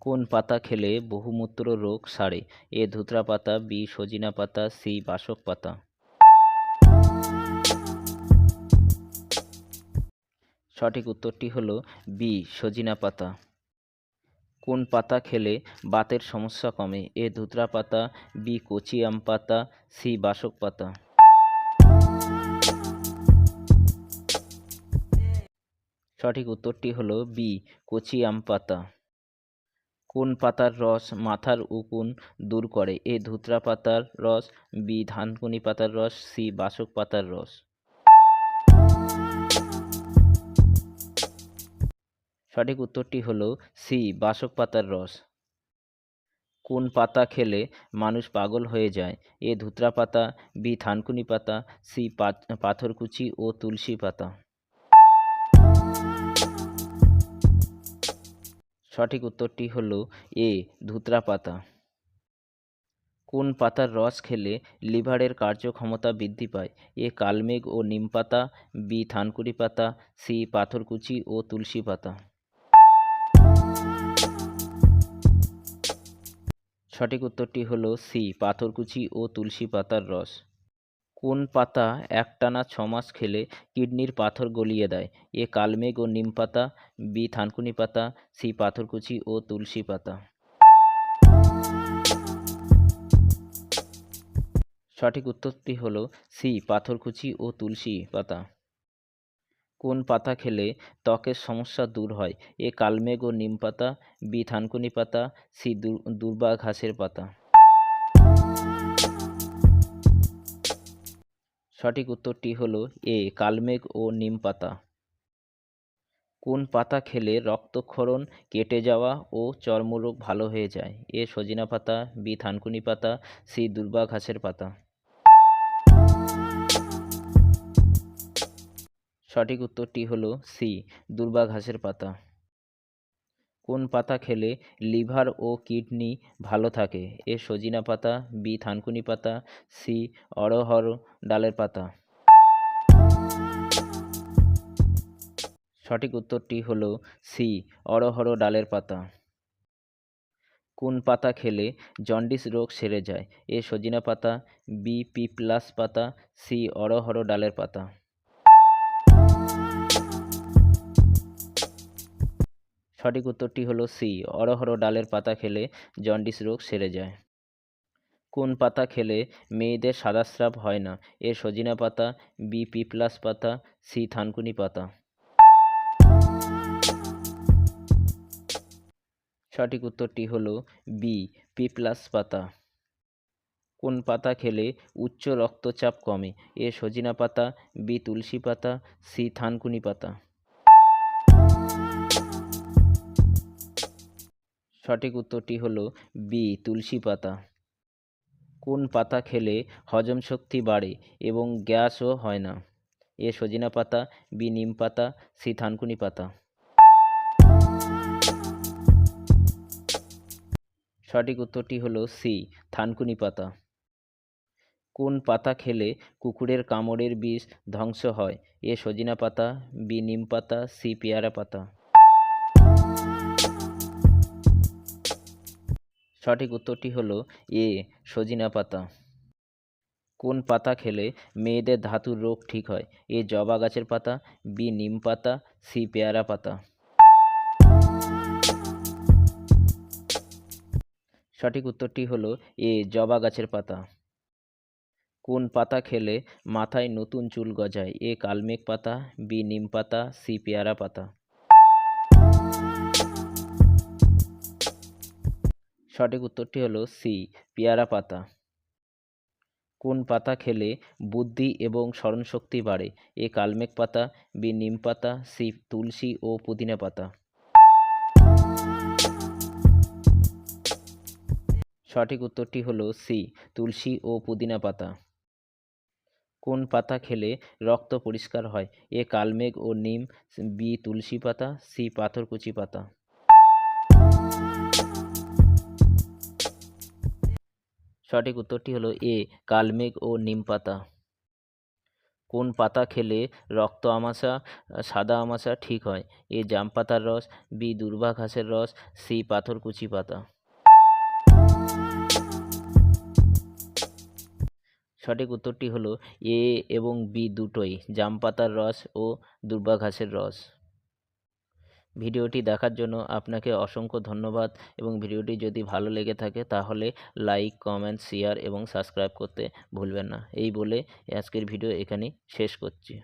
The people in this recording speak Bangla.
কোন পাতা খেলে বহুমূত্র রোগ সারে? এ ধুতরা পাতা, বি সজিনা পাতা, সি বাসক পাতা। সঠিক উত্তরটি হলো বি, সজিনা পাতা। কোন পাতা খেলে বাতের সমস্যা কমে? এ ধুতরা পাতা, বি কচি আম পাতা, সি বাসক পাতা। সঠিক উত্তরটি হলো বি, কচি আম পাতা। কোন পাতার রস মাথার উকুন দূর করে? এ ধুতরা পাতার রস, বি ধানকুনি পাতার রস, সি বাসক পাতার রস। সঠিক উত্তরটি হলো সি বাসক পাতার রস। কোন পাতা খেলে মানুষ পাগল হয়ে যায়? এ ধুতরা পাতা, বি থানকুনি পাতা, সি পাথরকুচি ও তুলসী পাতা। সঠিক উত্তরটি হলো এ, ধুতরা পাতা। কোন পাতার রস খেলে লিভারের কার্যক্ষমতা বৃদ্ধি পায়? এ, কালমেঘ ও নিম পাতা, বি, থানকুড়ি পাতা, সি, পাথরকুচি ও তুলসী পাতা। সঠিক উত্তরটি হলো সি, পাথরকুচি ও তুলসী পাতার রস। কোন পাতা একটানা ছ মাস খেলে কিডনির পাথর গলিয়ে দেয়? এ কালমেঘ ও নিম পাতা, বি থানকুনি পাতা, সি পাথরকুচি ও তুলসী পাতা। সঠিক উত্তরটি হল সি, পাথরকুচি ও তুলসী পাতা। কোন পাতা খেলে ত্বকের সমস্যা দূর হয়? এ কালমেঘ ও নিম পাতা, বি থানকুনি পাতা, সি দুর্বা ঘাসের পাতা। সঠিক উত্তরটি হলো এ, কালমেঘ ও নিম পাতা। কোন পাতা খেলে রক্তক্ষরণ কেটে যাওয়া ও চর্মরোগ ভালো হয়ে যায়? এ, সজিনা পাতা, বি, থানকুনি পাতা, সি, দুর্বা ঘাসের পাতা। সঠিক উত্তরটি হলো সি, দুর্বা ঘাসের পাতা। কোন পাতা খেলে লিভার ও কিডনি ভালো থাকে? এ সজিনা পাতা, বি থানকুনি পাতা, সি অরহর ডালের পাতা। সঠিক উত্তরটি হলো সি অরহর ডালের পাতা। কোন পাতা খেলে জন্ডিস রোগ সেরে যায়? এ সজিনা পাতা, বি পি প্লাস পাতা, সি অরহর ডালের পাতা। সঠিক উত্তরটি হলো সি। অরহর ডালের পাতা খেলে জন্ডিস রোগ সেরে যায়। কোন পাতা খেলে মেয়েদের সাদাস্রাব হয় না? এ সজিনা পাতা, বি পি প্লাস পাতা, সি থানকুনি পাতা। সঠিক উত্তরটি হলো বি পি প্লাস পাতা। কোন পাতা খেলে উচ্চ রক্তচাপ কমে? এ সজিনা পাতা, বি তুলসী পাতা, সি থানকুনি পাতা। সঠিক উত্তরটি হলো বি, তুলসী পাতা। কোন পাতা খেলে হজম শক্তি বাড়ে এবং গ্যাসও হয় না? এ, সজিনা পাতা, বি, নিম পাতা, সি, থানকুনি পাতা। সঠিক উত্তরটি হলো সি, থানকুনি পাতা। কোন পাতা খেলে কুকুরের কামড়ের বিষ ধ্বংস হয়? এ, সজিনা পাতা, বি, নিম পাতা, সি, পেয়ারা পাতা। সঠিক উত্তরটি হলো এ, সজিনা পাতা। কোন পাতা খেলে মেয়েদের ধাতুর রোগ ঠিক হয়? এ, জবা গাছের পাতা, বি, নিম পাতা, সি, পেয়ারা পাতা। সঠিক উত্তরটি হলো এ, জবা গাছের পাতা। কোন পাতা খেলে মাথায় নতুন চুল গজায়? এ, কালমেঘ পাতা, বি, নিম পাতা, সি, পেয়ারা পাতা। সঠিক উত্তরটি হলো সি, পেয়ারা পাতা। কোন পাতা খেলে বুদ্ধি এবং স্মরণশক্তি বাড়ে? এ কালমেঘ পাতা, বি নিম পাতা, সি তুলসী ও পুদিনা পাতা। সঠিক উত্তরটি হলো সি, তুলসী ও পুদিনা পাতা। কোন পাতা খেলে রক্ত পরিষ্কার হয়? এ কালমেঘ ও নিম, বি তুলসী পাতা, সি পাথরকুচি পাতা। সঠিক উত্তরটি হলো এ কালমেঘ ও নিম পাতা। কোন পাতা খেলে রক্ত আমাশা, সাদা আমাশা ঠিক হয়? এ, জাম পাতার রস, বি দুর্বা ঘাসের রস, সি পাথরকুচি পাতা। সঠিক উত্তরটি হলো এ এবং বি দুটোই, জাম পাতার রস ও দুর্বা ঘাসের রস। ভিডিওটি দেখার জন্য আপনাকে অসংখ্য ধন্যবাদ এবং ভিডিওটি যদি ভালো লেগে থাকে তাহলে লাইক, কমেন্ট, শেয়ার এবং সাবস্ক্রাইব করতে ভুলবেন না। এই বলে আজকের ভিডিও এখানেই শেষ করছি।